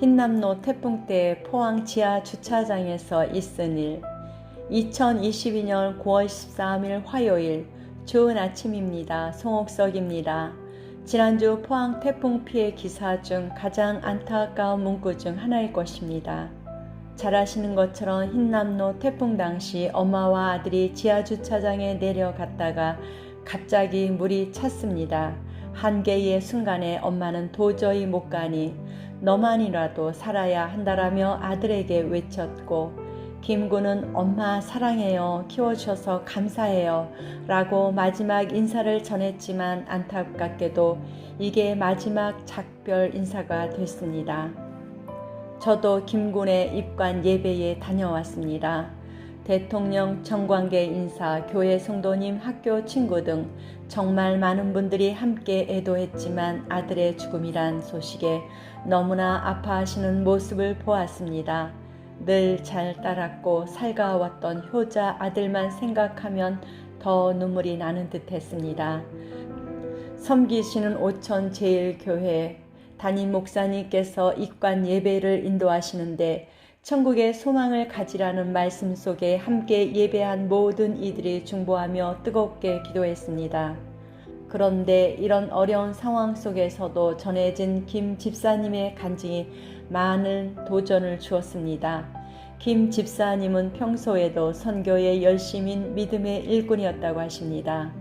흰남노 태풍 때 포항 지하 주차장에서 있은 일. 2022년 9월 13일 화요일 좋은 아침입니다. 송옥석입니다. 지난주 포항 태풍 피해 기사 중 가장 안타까운 문구 중 하나일 것입니다. 잘 아시는 것처럼 흰남노 태풍 당시 엄마와 아들이 지하 주차장에 내려갔다가 갑자기 물이 찼습니다. 한개의 순간에 엄마는 도저히 못 가니 너만이라도 살아야 한다라며 아들에게 외쳤고 김구는 엄마 사랑해요. 키워주셔서 감사해요. 라고 마지막 인사를 전했지만 안타깝게도 이게 마지막 작별 인사가 됐습니다. 저도 김군의 입관 예배에 다녀왔습니다. 대통령, 정관계 인사, 교회 성도님, 학교 친구 등 정말 많은 분들이 함께 애도했지만 아들의 죽음이란 소식에 너무나 아파하시는 모습을 보았습니다. 늘 잘 따랐고 살가웠던 효자 아들만 생각하면 더 눈물이 나는 듯 했습니다. 섬기시는 오천 제일교회 담임 목사님께서 입관 예배를 인도하시는데 천국의 소망을 가지라는 말씀 속에 함께 예배한 모든 이들이 중보하며 뜨겁게 기도했습니다. 그런데 이런 어려운 상황 속에서도 전해진 김 집사님의 간증이 많은 도전을 주었습니다. 김 집사님은 평소에도 선교에 열심인 믿음의 일꾼이었다고 하십니다.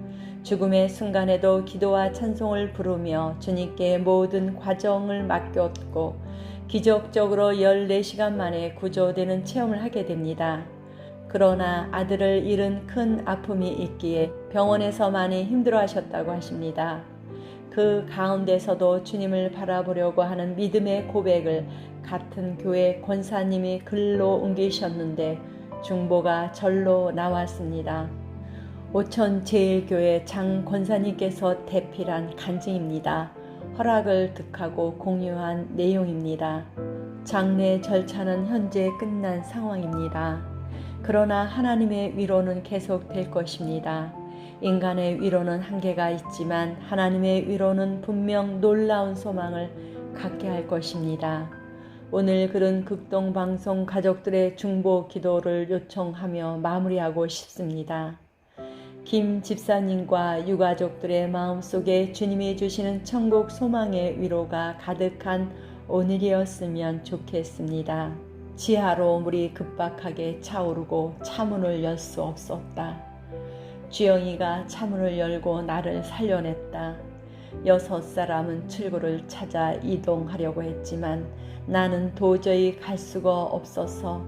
죽음의 순간에도 기도와 찬송을 부르며 주님께 모든 과정을 맡겼고 기적적으로 14시간 만에 구조되는 체험을 하게 됩니다. 그러나 아들을 잃은 큰 아픔이 있기에 병원에서 많이 힘들어 하셨다고 하십니다. 그 가운데서도 주님을 바라보려고 하는 믿음의 고백을 같은 교회 권사님이 글로 옮기셨는데 중보가 절로 나왔습니다. 오천 제일교회 장 권사님께서 대필한 간증입니다. 허락을 득하고 공유한 내용입니다. 장례 절차는 현재 끝난 상황입니다. 그러나 하나님의 위로는 계속될 것입니다. 인간의 위로는 한계가 있지만 하나님의 위로는 분명 놀라운 소망을 갖게 할 것입니다. 오늘 글은 극동방송 가족들의 중보 기도를 요청하며 마무리하고 싶습니다. 김 집사님과 유가족들의 마음속에 주님이 주시는 천국 소망의 위로가 가득한 오늘이었으면 좋겠습니다. 지하로 물이 급박하게 차오르고 차문을 열 수 없었다. 주영이가 차문을 열고 나를 살려냈다. 여섯 사람은 출구를 찾아 이동하려고 했지만 나는 도저히 갈 수가 없어서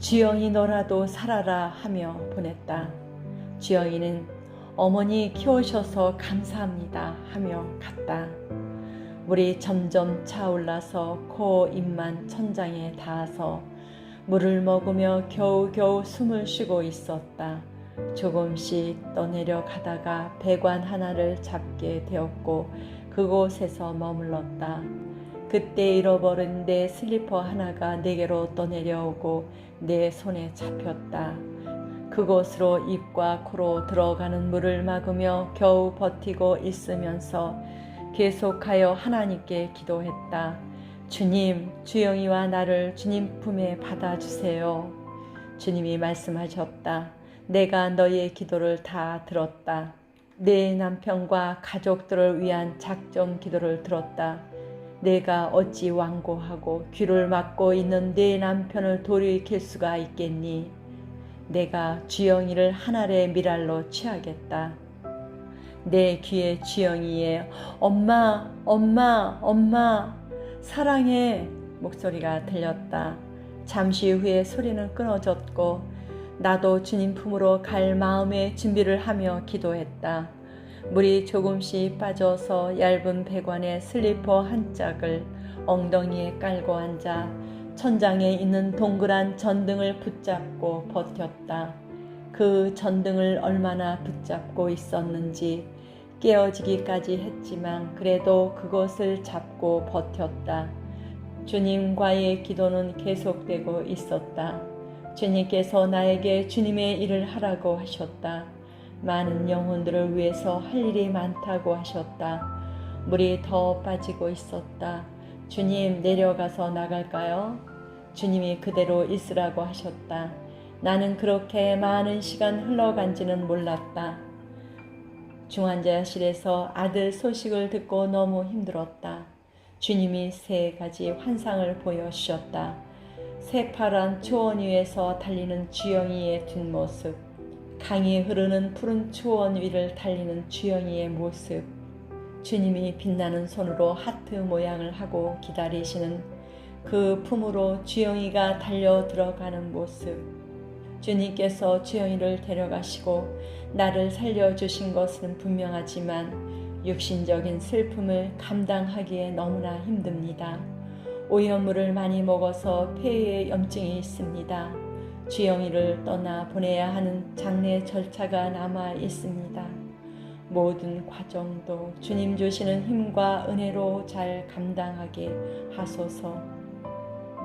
주영이 너라도 살아라 하며 보냈다. 주영이는 어머니 키우셔서 감사합니다 하며 갔다. 물이 점점 차올라서 코, 입만 천장에 닿아서 물을 먹으며 겨우겨우 숨을 쉬고 있었다. 조금씩 떠내려 가다가 배관 하나를 잡게 되었고 그곳에서 머물렀다. 그때 잃어버린 내 슬리퍼 하나가 내게로 떠내려오고 내 손에 잡혔다. 그곳으로 입과 코로 들어가는 물을 막으며 겨우 버티고 있으면서 계속하여 하나님께 기도했다. 주님, 주영이와 나를 주님 품에 받아주세요. 주님이 말씀하셨다. 내가 너의 기도를 다 들었다. 내 남편과 가족들을 위한 작정 기도를 들었다. 내가 어찌 완고하고 귀를 막고 있는 내 남편을 돌이킬 수가 있겠니? 내가 주영이를 하늘의 미랄로 취하겠다. 내 귀에 주영이의 엄마, 엄마, 엄마, 사랑해 목소리가 들렸다. 잠시 후에 소리는 끊어졌고 나도 주님 품으로 갈 마음의 준비를 하며 기도했다. 물이 조금씩 빠져서 얇은 배관에 슬리퍼 한 짝을 엉덩이에 깔고 앉아 천장에 있는 동그란 전등을 붙잡고 버텼다. 그 전등을 얼마나 붙잡고 있었는지 깨어지기까지 했지만 그래도 그것을 잡고 버텼다. 주님과의 기도는 계속되고 있었다. 주님께서 나에게 주님의 일을 하라고 하셨다. 많은 영혼들을 위해서 할 일이 많다고 하셨다. 물이 더 빠지고 있었다. 주님 내려가서 나갈까요? 주님이 그대로 있으라고 하셨다. 나는 그렇게 많은 시간 흘러간지는 몰랐다. 중환자실에서 아들 소식을 듣고 너무 힘들었다. 주님이 세 가지 환상을 보여주셨다. 새파란 초원 위에서 달리는 주영이의 뒷모습, 강이 흐르는 푸른 초원 위를 달리는 주영이의 모습, 주님이 빛나는 손으로 하트 모양을 하고 기다리시는 그 품으로 주영이가 달려 들어가는 모습, 주님께서 주영이를 데려가시고 나를 살려주신 것은 분명하지만 육신적인 슬픔을 감당하기에 너무나 힘듭니다. 오염물을 많이 먹어서 폐에 염증이 있습니다. 주영이를 떠나 보내야 하는 장례 절차가 남아 있습니다. 모든 과정도 주님 주시는 힘과 은혜로 잘 감당하게 하소서.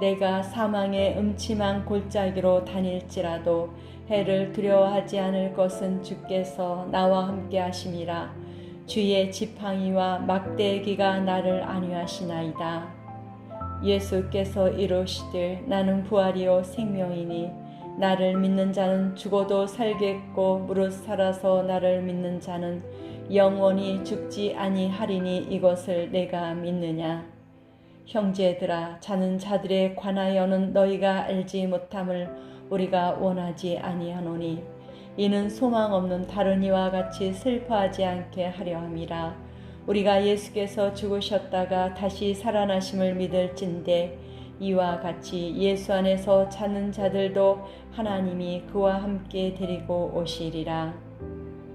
내가 사망의 음침한 골짜기로 다닐지라도 해를 두려워하지 않을 것은 주께서 나와 함께 하심이라 주의 지팡이와 막대기가 나를 안위하시나이다. 예수께서 이르시되 나는 부활이요 생명이니 나를 믿는 자는 죽어도 살겠고 무릇 살아서 나를 믿는 자는 영원히 죽지 아니하리니 이것을 내가 믿느냐 형제들아 자는 자들에 관하여는 너희가 알지 못함을 우리가 원하지 아니하노니 이는 소망 없는 다른 이와 같이 슬퍼하지 않게 하려 함이라. 우리가 예수께서 죽으셨다가 다시 살아나심을 믿을진대 이와 같이 예수 안에서 자는 자들도 하나님이 그와 함께 데리고 오시리라